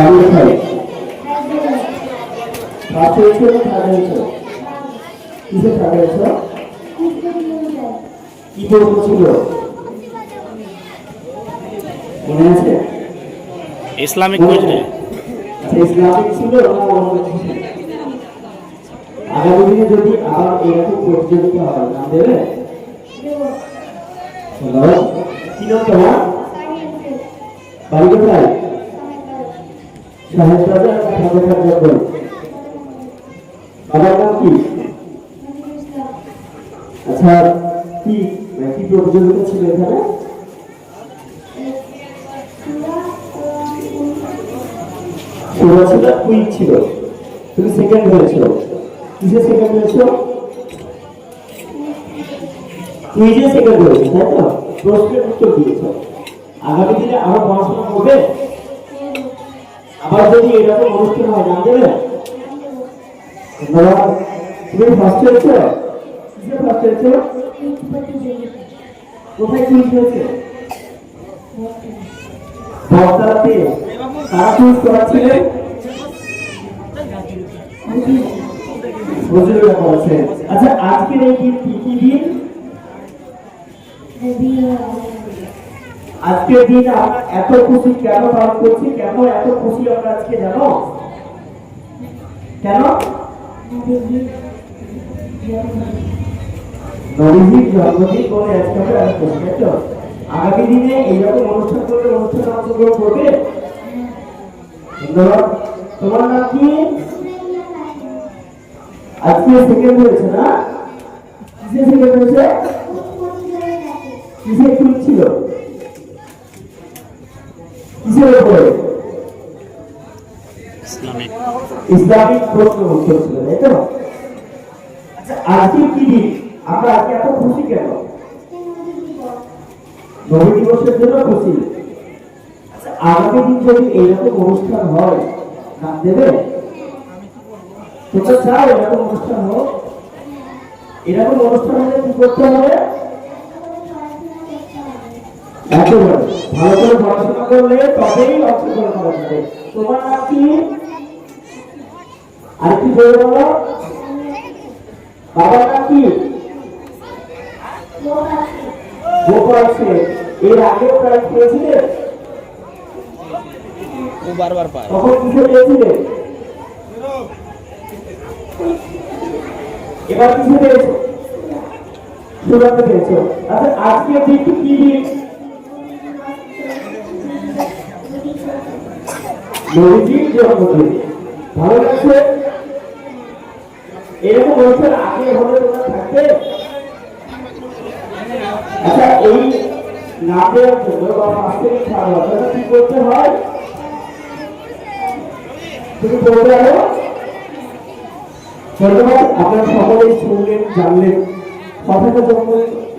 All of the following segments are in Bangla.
বাড়ি কোথায় ফার্স্ট হয়েছে না থার্ড হয়েছে। কিসে থার্ড হয়েছে? কি প্রশ্ন ছিল মনে আছে? ইসলামিক কুইজ আচ্ছা ইসলামিক ছিল না অন্য কিছু? আগামী দিনে যদি আবার এরকম প্রতিযোগিতা হয় নাম দেবে? কি নাম তোমার? বাড়ি কোথায় মানে কি? প্রতিযোগিতা ছিল এখানে? সুরা ছিল তুমি সেকেন্ড হয়েছো। কিসে সেকেন্ড হয়েছো? কুইজে তাই তো? প্রশ্নের উত্তর দিয়েছ। আগামী দিনে আরও পড়াশোনা করবে আবার যদি এরকম অনুষ্ঠান হয় দেবে তুমি ফার্স্ট ফার্স্ট কোথায় কুইজ হয়েছে আচ্ছা আজকের এই দিন কি কি দিন? আজকের দিন আমরা এত খুশি কেন পালন করছি? কেন এত খুশি আমরা আজকে জানো? কেন? জন্মদিন আগামী দিনে এইরকম অনুষ্ঠান তোমার আজকে না? কিসে কিসে ছিল? কিসের উপরে? ইসলামিক। ইসলামিক প্রশ্ন উত্তর ছিল তাই তো? আচ্ছা আজকে কি দিন? আমরা আজকে এত খুশি কেন? নবী দিবসের জন্য খুশি। আচ্ছা আগামী দিন যদি এইরকম অনুষ্ঠান হয় নাম দেবে? তোমরা চাও এরকম অনুষ্ঠান হোক? এরকম অনুষ্ঠান হলে কি করতে হবে? একেবারে। ভালো করে পড়াশোনা করলে তবেই অংশগ্রহণ করা যাবে তোমার নাম কি? আর কি বলো? বাবার নাম কি? গোপাল শেখ এর আগেও ও বারবার পায়। তখন কিসে পেয়েছিলে? এবার কিসে পেয়েছ? সুরাতে পেয়েছ। আচ্ছা আজকে দিনটি কি দিন? জন্মদিন ভালো লাগছে আগে হলে এই না দেওয়ার জন্য ধন্যবাদ আপনারা সকলেই শুনলেন জানলেন কথাটা যখন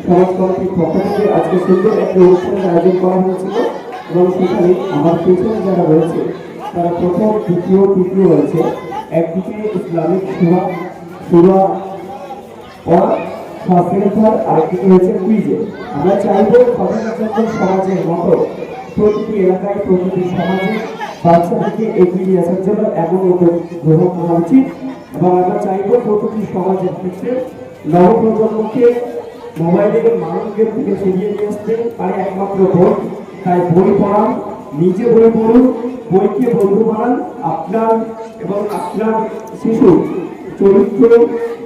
সমাজ কমিটির পক্ষ থেকে আজকে সুন্দর একটি অনুষ্ঠানের আয়োজন করা হয়েছিল এবং সেখানে আমার পেছনে যারা রয়েছে তারা প্রথম, দ্বিতীয় তৃতীয় রয়েছে একদিকে ইসলামিক সুরা সুরা পড়া ফার্স্ট আরেকদিকে হয়েছে কুইজে। আমরা চাইব সচেতন সমাজের মতো প্রতিটি এলাকায়, প্রতিটি সমাজে বাচ্চাদেরকে এগিয়ে নিয়ে আসার জন্য এমন উদ্যোগ গ্রহণ করা উচিত। এবং আমরা চাইব প্রতিটি সমাজের ক্ষেত্রে নবপ্রজন্মকে মোবাইলের মানবকে থেকে সরিয়ে নিয়ে আসতে পারে একমাত্র বই তাই বই পড়ান নিজে বই পড়ুন, বইকে বন্ধু বানান, আপনার এবং আপনার শিশু চরিত্র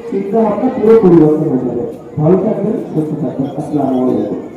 চিন্তা ভাবনা পুরো পরিবর্তন হয়ে যাবে। ভালো থাকবেন, সুস্থ থাকবেন। আসসালামু আলাইকুম।